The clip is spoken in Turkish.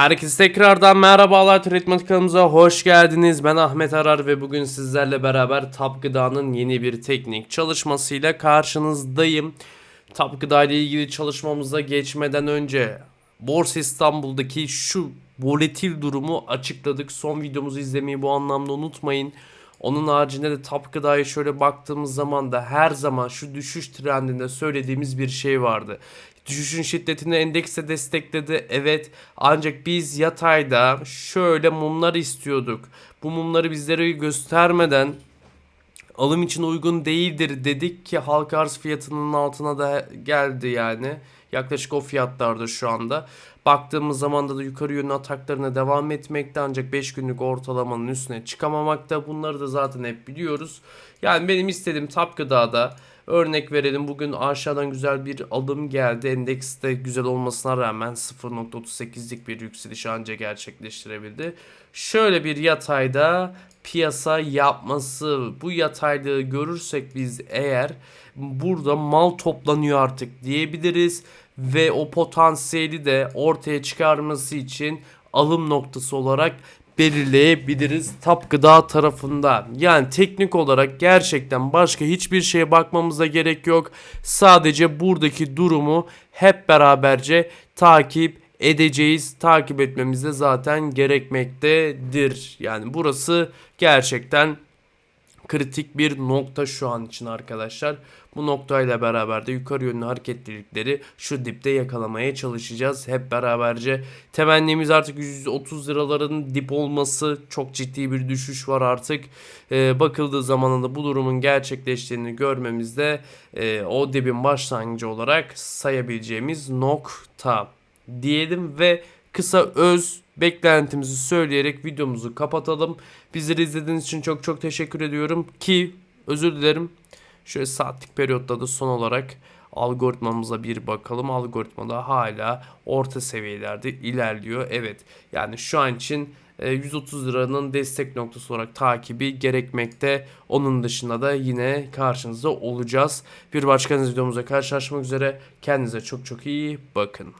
Herkese tekrardan merhabalar Treatment kanalımıza hoş geldiniz. Ben Ahmet Arar ve bugün sizlerle beraber Tap Gıda'nın yeni bir teknik çalışmasıyla karşınızdayım. Tap Gıda ile ilgili çalışmamıza geçmeden önce Borsa İstanbul'daki şu volatil durumu açıkladık. Son videomuzu izlemeyi bu anlamda unutmayın. Onun haricinde de Tap Gıda'ya şöyle baktığımız zaman da her zaman şu düşüş trendinde söylediğimiz bir şey vardı. Düşüşün şiddetini endekse destekledi evet ancak biz yatayda şöyle mumlar istiyorduk. Bu mumları bizlere göstermeden alım için uygun değildir dedik ki halka arz fiyatının altına da geldi yani. Yaklaşık o fiyatlarda şu anda. Baktığımız zaman da yukarı yönlü ataklarına devam etmekte ancak 5 günlük ortalamanın üstüne çıkamamakta. Bunları da zaten hep biliyoruz. Yani benim istediğim Tap Gıda'da örnek verelim bugün aşağıdan güzel bir alım geldi. Endekste güzel olmasına rağmen 0.38'lik bir yükseliş ancak gerçekleştirebildi. Şöyle bir yatayda piyasa yapması bu yataylığı görürsek biz eğer burada mal toplanıyor artık diyebiliriz ve o potansiyeli de ortaya çıkarması için alım noktası olarak belirleyebiliriz tap gıda tarafında. Yani teknik olarak gerçekten başka hiçbir şeye bakmamıza gerek yok. Sadece buradaki durumu hep beraberce takip edeceğiz. Takip etmemiz de zaten gerekmektedir. Yani burası gerçekten kritik bir nokta şu an için arkadaşlar. Bu noktayla beraber de yukarı yönlü hareketlilikleri şu dipte yakalamaya çalışacağız. Hep beraberce temennimiz artık 130 liraların dip olması çok ciddi bir düşüş var artık. Ee, bakıldığı zamanında bu durumun gerçekleştiğini görmemizde e, o dibin başlangıcı olarak sayabileceğimiz nokta diyelim ve kısa öz beklentimizi söyleyerek videomuzu kapatalım. Bizleri izlediğiniz için çok çok teşekkür ediyorum ki özür dilerim. Şöyle saatlik periyotta da son olarak algoritmamıza bir bakalım. Algoritmada hala orta seviyelerde ilerliyor. Evet yani şu an için e, 130 liranın destek noktası olarak takibi gerekmekte. Onun dışında da yine karşınızda olacağız. Bir başka videomuzda karşılaşmak üzere. Kendinize çok çok iyi bakın.